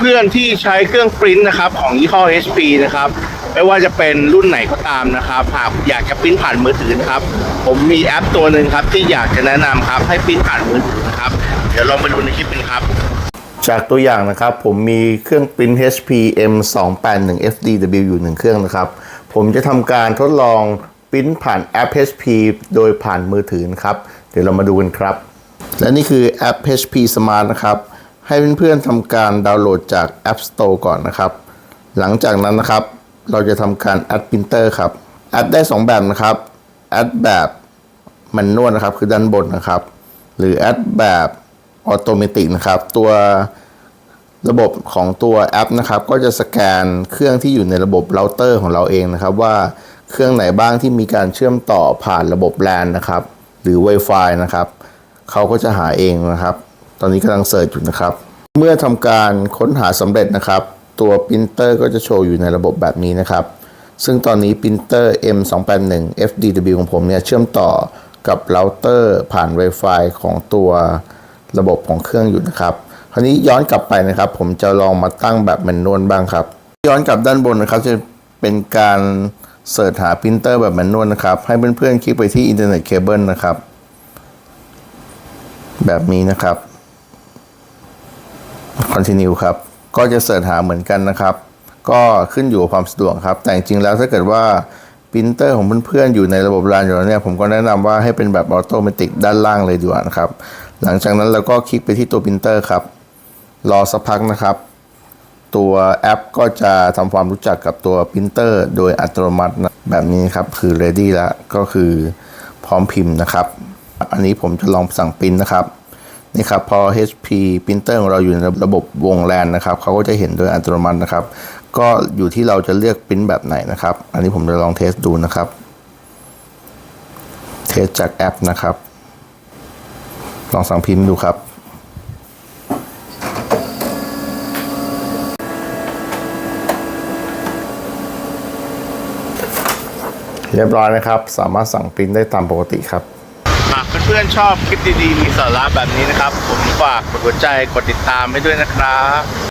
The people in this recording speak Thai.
เพื่อนๆที่ใช้เครื่องปริ้นนะครับของยี่ห้อ HP นะครับไม่ว่าจะเป็นรุ่นไหนก็ตามนะครับหากอยากจะปริ้นผ่านมือถือนะครับ ผมมีแอปตัวหนึ่งครับที่อยากจะแนะนำครับให้ปริ้นผ่านมือถือนะครับ เดี๋ยวลองไปดูในคลิปกันครับ จากตัวอย่างนะครับผมมีเครื่องปริ้น HP M281 FDW อยู่หนึ่งเครื่องนะครับ ผมจะทำการทดลองปริ้นผ่านแอป HP โดยผ่านมือถือนะครับ เดี๋ยวเรามาดูกันครับ และนี่คือแอป HP Smart นะครับ ให้เพื่อนๆทำการดาวน์โหลดจาก App Store ก่อนนะครับ หลังจากนั้นนะครับ เราจะทำการ Add Printer ครับ Add ได้ 2 แบบนะครับ Add แบบมันนวดนะครับ คือด้านบนนะครับ หรือ Add แบบออโตเมติกนะครับ ตัวระบบของตัวแอปนะครับ ก็จะสแกนเครื่องที่อยู่ในระบบเราเตอร์ของเราเองนะครับ ว่าเครื่องไหนบ้างที่มีการเชื่อมต่อผ่านระบบ LAN นะครับ หรือ Wi-Fi นะครับเขาก็จะหาเองนะครับ ตอนนี้กำลังเสิร์ชอยู่นะครับ เมื่อทำการค้นหาสำเร็จนะครับ ตัวปรินเตอร์ก็จะโชว์อยู่ในระบบแบบนี้นะครับ ซึ่งตอนนี้ปรินเตอร์ M281 FDW ของผมเนี่ยเชื่อมต่อกับเราเตอร์ผ่าน Wi-Fi ของตัวระบบของเครื่องอยู่นะครับ คราวนี้ย้อนกลับไปนะครับ ผมจะลองมาตั้งแบบแมนนวลบ้างครับ ย้อนกลับด้านบนนะครับจะเป็นการเสิร์ชหาปรินเตอร์แบบแมนนวลนะครับ ให้เพื่อนๆคลิกไปที่อินเทอร์เน็ตเคเบิลนะครับ แบบนี้นะครับ continue ครับ ก็จะเสิร์ชหาเหมือนกันนะครับ ก็ขึ้นอยู่กับความสะดวกครับ แต่จริงๆแล้วถ้าเกิดว่าปรินเตอร์ของเพื่อนๆอยู่ในระบบรานอยู่แล้วเนี่ยผมก็แนะนำว่าให้เป็นแบบออโตเมติกด้านล่างเลยดีกว่านะครับ หลังจากนั้นเราก็คลิกไปที่ตัวปรินเตอร์ครับ รอสักพักนะครับ ตัวแอปก็จะทำความรู้จักกับตัวปรินเตอร์โดยอัตโนมัตินะแบบนี้ครับ คือ ready แล้วก็คือพร้อมพิมพ์นะครับ อันนี้ผมจะลองสั่งปรินนะครับ นี่ครับพอ HP printer ของเราอยู่ในระบบวงแลนนะครับเขาก็จะเห็นโดยอัตโนมัตินะครับ ก็อยู่ที่เราจะเลือกปริ้นแบบไหนนะครับ อันนี้ผมจะลองเทสดูนะครับ เทสจากแอปนะครับ ลองสั่งพิมพ์ดูครับเรียบร้อยนะครับ สามารถสั่งปริ้นได้ตามปกติครับากเพื่อนๆชอบคลิปดีๆมีสาระแบบนี้นะครับ ผมฝากกดหัวใจกดติดตามให้ด้วยนะครับ